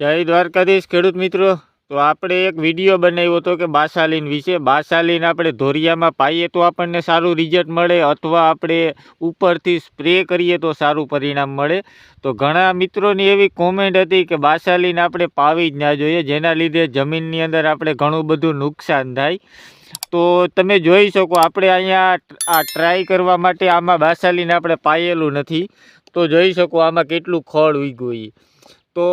જય દ્વારકાધીશ ખેડૂત મિત્રો. તો આપણે એક વીડિયો બનાવ્યો હતો કે બાસાલીન વિશે. બાસાલીન આપણે ધોરિયામાં પાઈએ તો આપણને સારું રિઝલ્ટ મળે અથવા આપણે ઉપરથી સ્પ્રે કરીએ તો સારું પરિણામ મળે. તો ઘણા મિત્રોની એવી કોમેન્ટ હતી કે બાસાલીન આપણે પાવી જ ના જોઈએ. જેના લીધે જમીનની અંદર આપણે ઘણું બધું નુકસાન થાય. તો તમે જોઈ શકો આપણે અહીંયા આ ટ્રાય કરવા માટે આમાં બાસાલીન આપણે પાયેલું નથી. તો જોઈ શકો આમાં કેટલું ખળ ઉગ્યું તો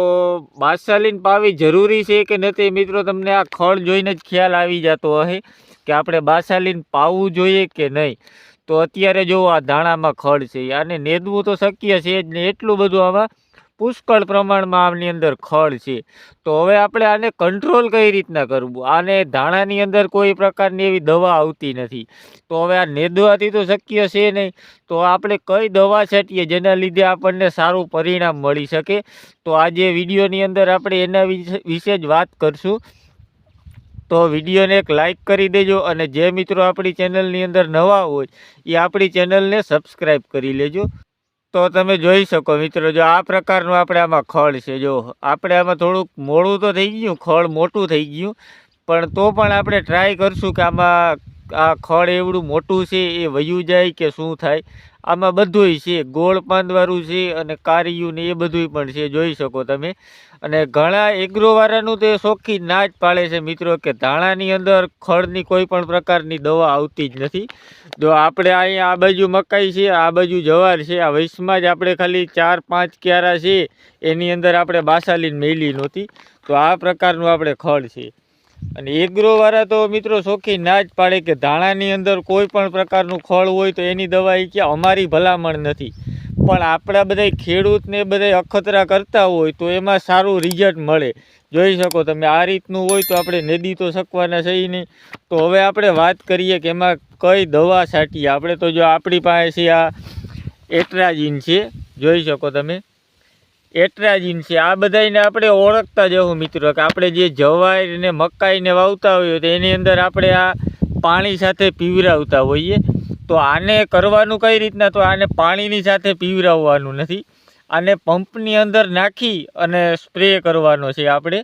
બાદશાલીન પાવી જરૂરી છે કે નથી? મિત્રો, તમને આ ખળ જોઈને જ ખ્યાલ આવી જતો હશે કે આપણે બાદશાલીન પાવવું જોઈએ કે નહીં? તો અત્યારે જો આ ધાણામાં ખડ છે, આને નેદવું તો શક્ય છે જ ને? એટલું બધું આમાં પુષ્કળ પ્રમાણમાં આમની અંદર ખળ છે. તો હવે આપણે આને કંટ્રોલ કઈ રીતના કરવું? આને ધાણાની અંદર કોઈ પ્રકારની એવી દવા આવતી નથી. તો હવે આ નેદવાથી તો શક્ય છે નહીં. તો આપણે કઈ દવા છાંટીએ જેના લીધે આપણને સારું પરિણામ મળી શકે? તો આજે વિડીયોની અંદર આપણે એના વિશે જ વાત કરશું. તો વિડીયોને એક લાઈક કરી દેજો અને જે મિત્રો આપણી ચેનલની અંદર નવા હોય, એ આપણી ચેનલને સબસ્ક્રાઈબ કરી લેજો. તો તમે જોઈ શકો મિત્રો, જો આ પ્રકારનું આપણે આમાં ખળ છે, જો આપણે આમાં થોડુંક મોડું તો થઈ ગયું, ખળ મોટું થઈ ગયું, પણ તો પણ આપણે ટ્રાય કરશું કે આમાં આ ખડ એવડું મોટું છે, એ વયું જાય કે શું થાય? આમાં બધુંય છે, ગોળ પાંદવાળું છે અને કારિયું ને એ બધુંય પણ છે, જોઈ શકો તમે. અને ઘણા એગ્રોવાળાનું તો એ શોખીન ના જ પાડે છે મિત્રો કે ધાણાની અંદર ખડની કોઈ પણ પ્રકારની દવા આવતી જ નથી. જો આપણે અહીંયા આ બાજુ મકાઈ છે, આ બાજુ જવાર છે, આ વૈશમાં જ આપણે ખાલી ચાર પાંચ ક્યારા છે, એની અંદર આપણે બાસાલીન મેલી નહોતી. તો આ પ્રકારનું આપણે ખડ છે. અને એગ્રોવાળા તો મિત્રો શોખી ના જ પાડે કે ધાણાની અંદર કોઈ પણ પ્રકારનું ખળ હોય તો એની દવા એ કે અમારી ભલામણ નથી. પણ આપણા બધા ખેડૂતને બધા અખતરા કરતા હોય તો એમાં સારું રિઝલ્ટ મળે. જોઈ શકો તમે, આ રીતનું હોય તો આપણે નદી તો શકવાના છે નહીં. તો હવે આપણે વાત કરીએ કે એમાં કઈ દવા છાંટીએ આપણે તો જો આપણી પાસે આ એટ્રાજીન છે. જોઈ શકો તમે. એટ્રાજીન છે. આ બધાને આપણે ઓળખતા જવું મિત્રો કે આપણે જે જવાર ને મકાઈને વાવતા હોઈએ તો એની અંદર આપણે આ પાણી સાથે પીવરાવતા હોઈએ. તો આને કરવાનું કઈ રીતના? તો આને પાણીની સાથે પીવરાવવાનું નથી. આને પંપની અંદર નાખી અને સ્પ્રે કરવાનો છે આપણે.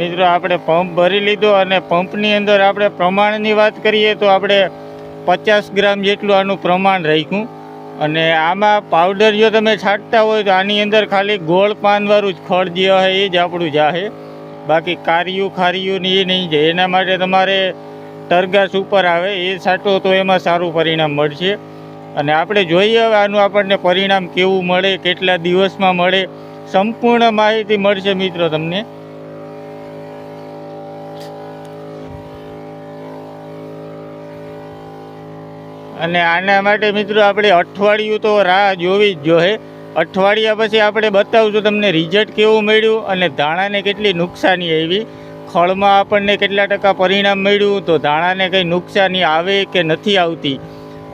મિત્રો, આપણે પંપ ભરી લીધો અને પંપની અંદર આપણે પ્રમાણની વાત કરીએ તો આપણે પચાસ ગ્રામ જેટલું આનું પ્રમાણ રાખ્યું. અને આમાં પાવડર જો તમે છાંટતા હોય તો આની અંદર ખાલી ગોળ પાનવાળું જ ખડ જે હોય એ જ આપણું જાહે. બાકી કારિયું ખારિયું ને એ નહીં જાય. એના માટે તમારે ટરગાસ ઉપર આવે, એ છાંટો તો એમાં સારું પરિણામ મળશે. અને આપણે જોઈએ હવે આનું આપણને પરિણામ કેવું મળે, કેટલા દિવસમાં મળે, સંપૂર્ણ માહિતી મળશે મિત્રો તમને. અને આના માટે મિત્રો આપણે અઠવાડિયું તો રાહ જોવી જ જોઈએ અઠવાડિયા પછી આપણે બતાવશું તમને રિઝલ્ટ કેવું મળ્યું અને ધાણાને કેટલી નુકસાની આવી. ખળમાં આપણને કેટલા ટકા પરિણામ મળ્યું, તો ધાણાને કંઈ નુકસાની આવે કે નથી આવતી?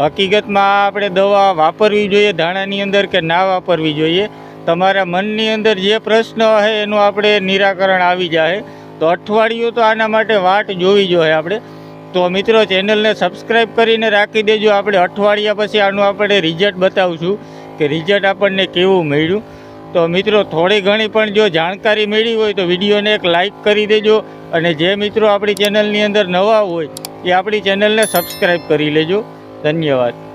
હકીકતમાં આપણે દવા વાપરવી જોઈએ ધાણાની અંદર કે ના વાપરવી જોઈએ? તમારા મનની અંદર જે પ્રશ્ન હશે એનું આપણે નિરાકરણ આવી જાય તો અઠવાડિયું તો આના માટે વાટ જોવી જોઈએ આપણે. તો મિત્રો, ચેનલને સબસ્ક્રાઈબ કરીને રાખી દેજો. આપણે અઠવાડિયા પછી આનું આપણે રિઝલ્ટ બતાવશું કે રિઝલ્ટ આપણને કેવું મળ્યું. તો મિત્રો, થોડી ઘણી પણ જો જાણકારી મળી હોય તો વિડીયોને એક લાઈક કરી દેજો અને જે મિત્રો આપણી ચેનલની અંદર નવા હોય એ આપણી ચેનલને સબસ્ક્રાઈબ કરી લેજો. ધન્યવાદ.